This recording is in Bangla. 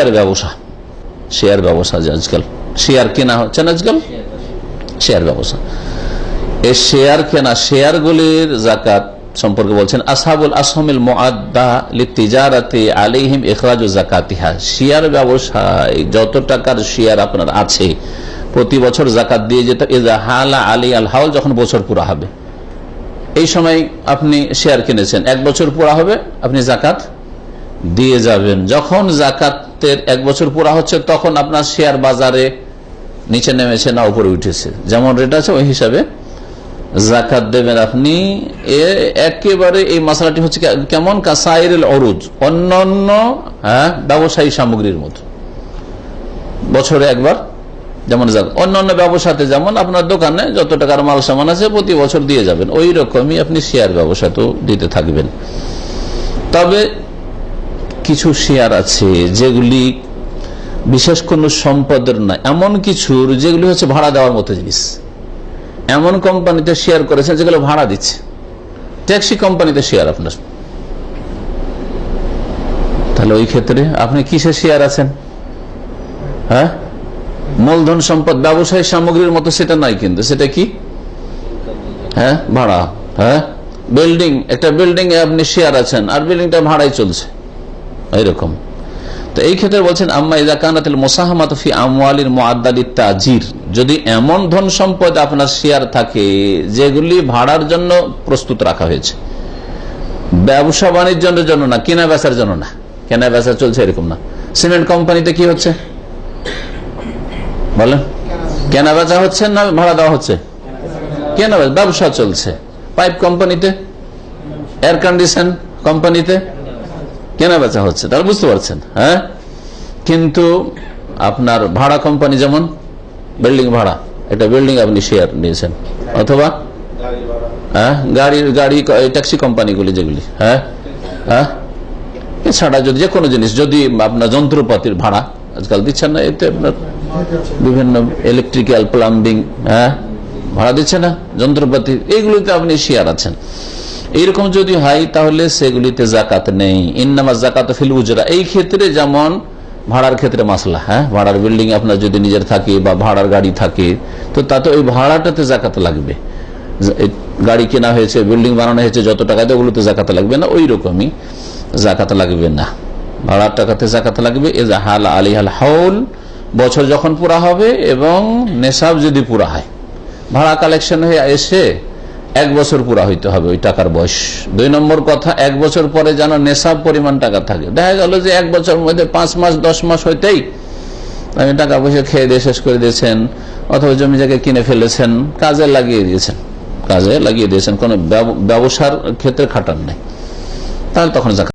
শেয়ার ব্যবসা। শেয়ার ব্যবসা যে আজকাল। শেয়ার কেনা হচ্ছে না আজকাল? শেয়ার ব্যবসা। এই শেয়ার কেনা জাকাত সম্পর্কে বলছেন আসাবুল আলাইহিম ইখরাজু জাকাতিহা শেয়ার ব্যবসায় যত টাকার শেয়ার আপনার আছে, প্রতি বছর জাকাত দিয়ে যেতে হালা আলী আল হাউল যখন বছর পুরা হবে। এই সময় আপনি শেয়ার কিনেছেন, এক বছর পুরা হবে, আপনি জাকাত দিয়ে যাবেন। যখন জাকাতের এক বছর পুরা হচ্ছে, তখন আপনার শেয়ার বাজারে নিচে নেমেছে না উপরে উঠেছে। যেমন রেট আছে ওই হিসাবে জাকাত দেবেন আপনি। এ একেবারে এই মশলাটি হচ্ছে কেমন? কাসাইর অরুজ, অন্যান্য হ্যাঁ ব্যবসায়ী সামগ্রীর মতো। বছরে একবার যেমন জাকাত। অন্যান্য ব্যবসাতে যেমন আপনার দোকানে যত টাকার মাল সামান আছে প্রতি বছর দিয়ে যাবেন, ওই রকমই আপনি শেয়ার ব্যবসাতেও দিতে থাকবেন। তবে কিছু শেয়ার আছে যেগুলি বিশেষ কোন সম্পদের না এমন কিছুর যেগুলি হচ্ছে ভাড়া দেওয়ার মতো জিনিস। এমন কোম্পানিতে শেয়ার করেছেন যেগুলো ভাড়া দিচ্ছে। ট্যাক্সি কোম্পানিতে শেয়ার আপনার। তাহলে ওই ক্ষেত্রে আপনি কিসে শেয়ার আছেন? হ্যাঁ? মূলধন সম্পদ, ব্যবসায়ী সামগ্রীর মতো সেটা নাই কিন্তু। সেটা কি? হ্যাঁ? ভাড়া। হ্যাঁ? বিল্ডিং, একটা বিল্ডিং এ আপনি শেয়ার আছেন। আর বিল্ডিংটা ভাড়াই চলছে। এইরকম তো এই ক্ষেত্রে বলছেন, আম্মা ইজা কানাতিল মোসাহমাত ফি আমওয়ালির মুআদ্দালি তাজির। যদি এমন ধন সম্পদ আপনার শেয়ার থাকে, যেগুলি ভাড়ার জন্য প্রস্তুত রাখা হয়েছে। ব্যবসা বাণিজ্যের জন্য না, কেনা বেচার জন্য না। কেনা বেচা চলছে এরকম না। সিমেন্ট কোম্পানিতে কি হচ্ছে? বলেন। কেনা বেচা হচ্ছে না, ভাড়া দেওয়া হচ্ছে? কেনা ব্যবসা চলছে। পাইপ কোম্পানিতে? এয়ার কন্ডিশন কোম্পানিতে? কেনা বেচা হচ্ছে, তাহলে বুঝতে পারছেন হ্যাঁ? কিন্তু আপনার ভাড়া কোম্পানি যেমন বিল্ডিং ভাড়া, একটা বিল্ডিং আপনি শেয়ার নিয়েছেন, অথবা হ্যাঁ? গাড়ির গাড়ি ট্যাক্সি কোম্পানিগুলি যেগুলি হ্যাঁ? হ্যাঁ? এছাড়া যদি যে কোনো জিনিস, যদি আপনার যন্ত্রপাতির ভাড়া, আজকাল দিচ্ছেন না, এতে আপনার বিভিন্ন ইলেকট্রিক্যাল প্লাম্বিং হ্যাঁ? ভাড়া দিচ্ছে না, যন্ত্রপাতি, এইগুলিতে আপনি শেয়ার আছেন। এইরকম যদি হয়, তাহলে সেগুলিতে জাকাত নেই। ইন্নামা জাকাত ফিল উজরা। এই ক্ষেত্রে যেমন ভাড়ার ক্ষেত্রে মাসলা হ্যাঁ? ভাড়ার বিল্ডিং আপনার যদি নিজের থাকে বা ভাড়ার গাড়ি থাকে, তো তাতে ওই ভাড়াটাতে জাকাত লাগবে। গাড়ি কেনা হয়েছে, বিল্ডিং বানানো হয়েছে, যত টাকা টাকাতে ওগুলোতে জাকাত লাগবে না, ওই রকমই জাকাত লাগবে না। ভাড়ার টাকাতে জাকাত লাগবে। এ হাল আলী হাল হাউল, বছর যখন পুরা হবে এবং নেশাব যদি পুরা হয়। ভাড়া কালেকশন হয়ে এসে এক বছর পুরা হইতে হবে ওই টাকার বয়স। দুই নম্বর কথা, এক বছর পরে যেন নেশাব পরিমাণ টাকা থাকে। দেখা গেল যে এক বছর মধ্যে পাঁচ মাস, দশ মাস হইতেই আপনি টাকা পয়সা খেয়ে দিয়ে শেষ করে দিয়েছেন, অথবা জমি জায়গা কিনে ফেলেছেন, কাজে লাগিয়ে দিয়েছেন। কাজে লাগিয়ে দিয়েছেন, কোনো ব্যব- ব্যবসার ক্ষেত্রে খাটান নেই। তাহলে তখন